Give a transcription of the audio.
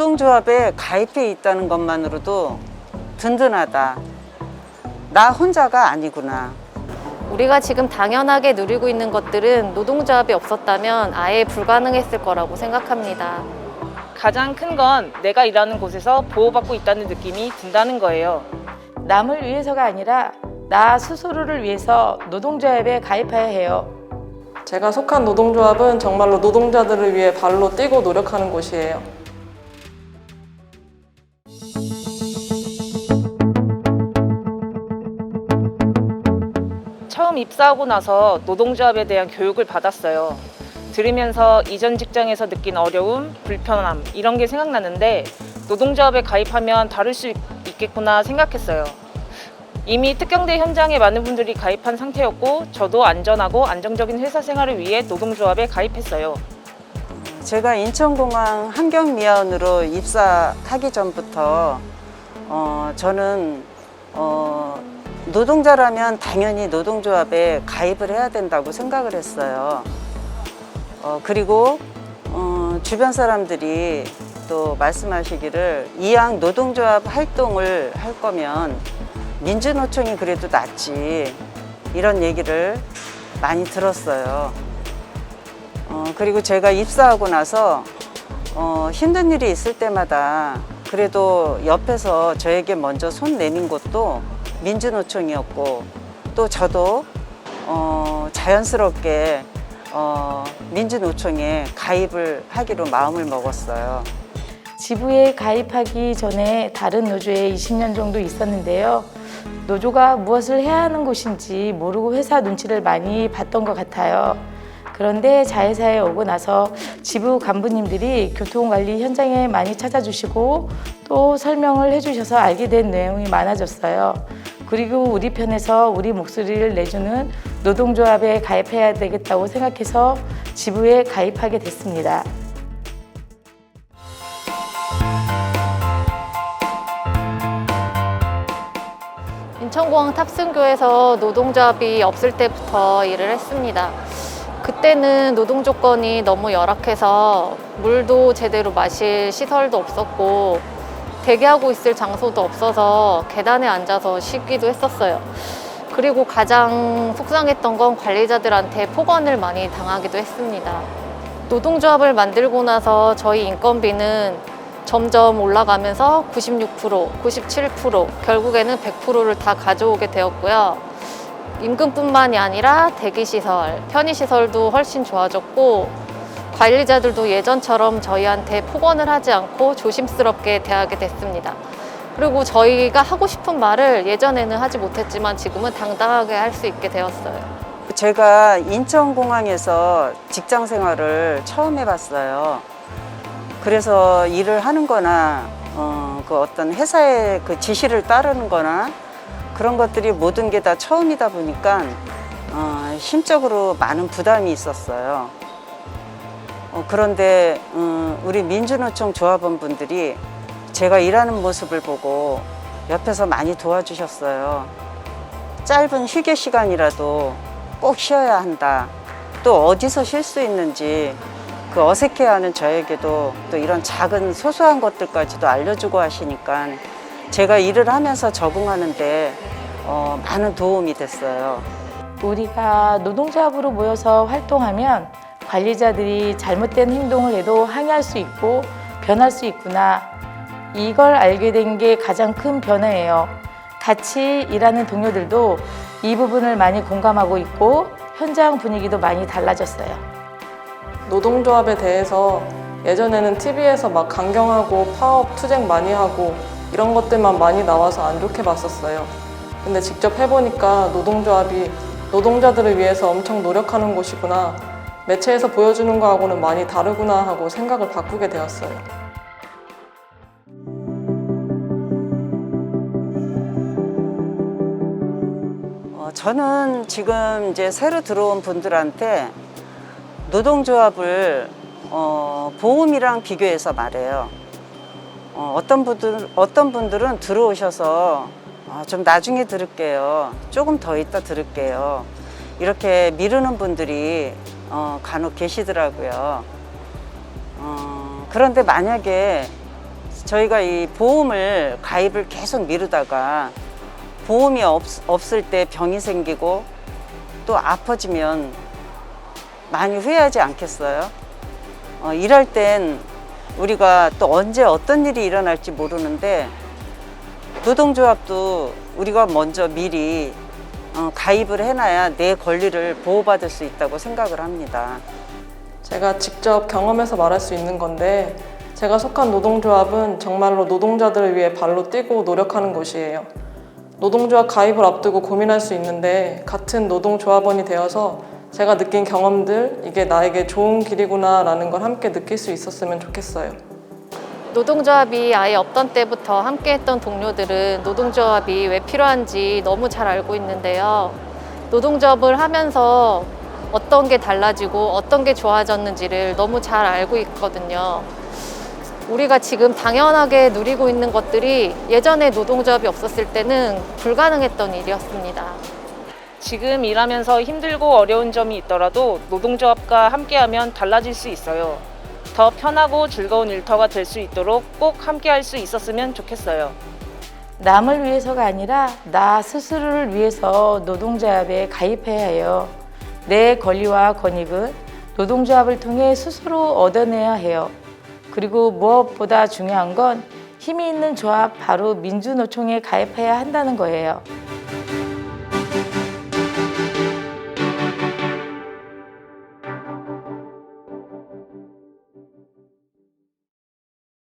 노동조합에 가입해 있다는 것만으로도 든든하다. 나 혼자가 아니구나. 우리가 지금 당연하게 누리고 있는 것들은 노동조합이 없었다면 아예 불가능했을 거라고 생각합니다. 가장 큰 건 내가 일하는 곳에서 보호받고 있다는 느낌이 든다는 거예요. 남을 위해서가 아니라 나 스스로를 위해서 노동조합에 가입해야 해요. 제가 속한 노동조합은 정말로 노동자들을 위해 발로 뛰고 노력하는 곳이에요. 처음 입사하고 나서 노동조합에 대한 교육을 받았어요. 들으면서 이전 직장에서 느낀 어려움, 불편함 이런 게 생각나는데 노동조합에 가입하면 다를 수 있- 있겠구나 생각했어요. 이미 특경대 현장에 많은 분들이 가입한 상태였고 저도 안전하고 안정적인 회사 생활을 위해 노동조합에 가입했어요. 제가 인천공항 환경미화원으로 입사하기 전부터 어, 저는 어, 노동자라면 당연히 노동조합에 가입을 해야 된다고 생각을 했어요. 어, 그리고 어, 주변 사람들이 또 말씀하시기를 이왕 노동조합 활동을 할 거면 민주노총이 그래도 낫지 이런 얘기를 많이 들었어요. 어, 그리고 제가 입사하고 나서 어, 힘든 일이 있을 때마다 그래도 옆에서 저에게 먼저 손 내민 것도 민주노총이었고 또 저도 어, 자연스럽게 어, 민주노총에 가입을 하기로 마음을 먹었어요. 지부에 가입하기 전에 다른 노조에 20년 정도 있었는데요. 노조가 무엇을 해야 하는 곳인지 모르고 회사 눈치를 많이 봤던 것 같아요. 그런데 자회사에 오고 나서 지부 간부님들이 교통관리 현장에 많이 찾아주시고 또 설명을 해주셔서 알게 된 내용이 많아졌어요. 그리고 우리 편에서 우리 목소리를 내주는 노동조합에 가입해야 되겠다고 생각해서 지부에 가입하게 됐습니다. 인천공항 탑승교에서 노동조합이 없을 때부터 일을 했습니다. 그때는 노동 조건이 너무 열악해서 물도 제대로 마실 시설도 없었고 대기하고 있을 장소도 없어서 계단에 앉아서 쉬기도 했었어요. 그리고 가장 속상했던 건 관리자들한테 폭언을 많이 당하기도 했습니다. 노동조합을 만들고 나서 저희 인건비는 점점 올라가면서 96%, 97%, 결국에는 100%를 다 가져오게 되었고요. 임금뿐만이 아니라 대기시설, 편의시설도 훨씬 좋아졌고, 관리자들도 예전처럼 저희한테 폭언을 하지 않고 조심스럽게 대하게 됐습니다. 그리고 저희가 하고 싶은 말을 예전에는 하지 못했지만 지금은 당당하게 할 수 있게 되었어요. 제가 인천공항에서 직장 생활을 처음 해봤어요. 그래서 일을 하는 거나, 어, 그 어떤 회사의 그 지시를 따르는 거나 그런 것들이 모든 게 다 처음이다 보니까, 어, 심적으로 많은 부담이 있었어요. 어, 그런데, 음, 우리 민주노총 조합원 분들이 제가 일하는 모습을 보고 옆에서 많이 도와주셨어요. 짧은 휴게 시간이라도 꼭 쉬어야 한다. 또 어디서 쉴 수 있는지 그 어색해하는 저에게도 또 이런 작은 소소한 것들까지도 알려주고 하시니까 제가 일을 하면서 적응하는데 어, 많은 도움이 됐어요. 우리가 노동조합으로 모여서 활동하면 관리자들이 잘못된 행동을 해도 항의할 수 있고 변할 수 있구나. 이걸 알게 된 게 가장 큰 변화예요. 같이 일하는 동료들도 이 부분을 많이 공감하고 있고 현장 분위기도 많이 달라졌어요. 노동조합에 대해서 예전에는 TV에서 막 강경하고 파업, 투쟁 많이 하고 이런 것들만 많이 나와서 안 좋게 봤었어요. 근데 직접 해보니까 노동조합이 노동자들을 위해서 엄청 노력하는 곳이구나. 매체에서 보여주는 거하고는 많이 다르구나 하고 생각을 바꾸게 되었어요. 어, 저는 지금 이제 새로 들어온 분들한테 노동조합을 어, 보험이랑 비교해서 말해요. 어, 어떤 분들 어떤 분들은 들어오셔서 아, 좀 나중에 들을게요. 조금 더 있다 들을게요. 이렇게 미루는 분들이 어, 간혹 계시더라고요. 어, 그런데 만약에 저희가 이 보험을 가입을 계속 미루다가 보험이 없, 없을 때 병이 생기고 또 아파지면 많이 후회하지 않겠어요? 어, 일할 땐 우리가 또 언제 어떤 일이 일어날지 모르는데 노동조합도 우리가 먼저 미리 어, 가입을 해놔야 내 권리를 보호받을 수 있다고 생각을 합니다. 제가 직접 경험해서 말할 수 있는 건데 제가 속한 노동조합은 정말로 노동자들을 위해 발로 뛰고 노력하는 곳이에요. 노동조합 가입을 앞두고 고민할 수 있는데 같은 노동조합원이 되어서 제가 느낀 경험들 이게 나에게 좋은 길이구나라는 걸 함께 느낄 수 있었으면 좋겠어요. 노동조합이 아예 없던 때부터 함께 했던 동료들은 노동조합이 왜 필요한지 너무 잘 알고 있는데요. 노동조합을 하면서 어떤 게 달라지고 어떤 게 좋아졌는지를 너무 잘 알고 있거든요. 우리가 지금 당연하게 누리고 있는 것들이 예전에 노동조합이 없었을 때는 불가능했던 일이었습니다. 지금 일하면서 힘들고 어려운 점이 있더라도 노동조합과 함께하면 달라질 수 있어요. 더 편하고 즐거운 일터가 될 수 있도록 꼭 함께할 수 있었으면 좋겠어요. 남을 위해서가 아니라 나 스스로를 위해서 노동조합에 가입해야 해요. 내 권리와 권익은 노동조합을 통해 스스로 얻어내야 해요. 그리고 무엇보다 중요한 건 힘이 있는 조합 바로 민주노총에 가입해야 한다는 거예요.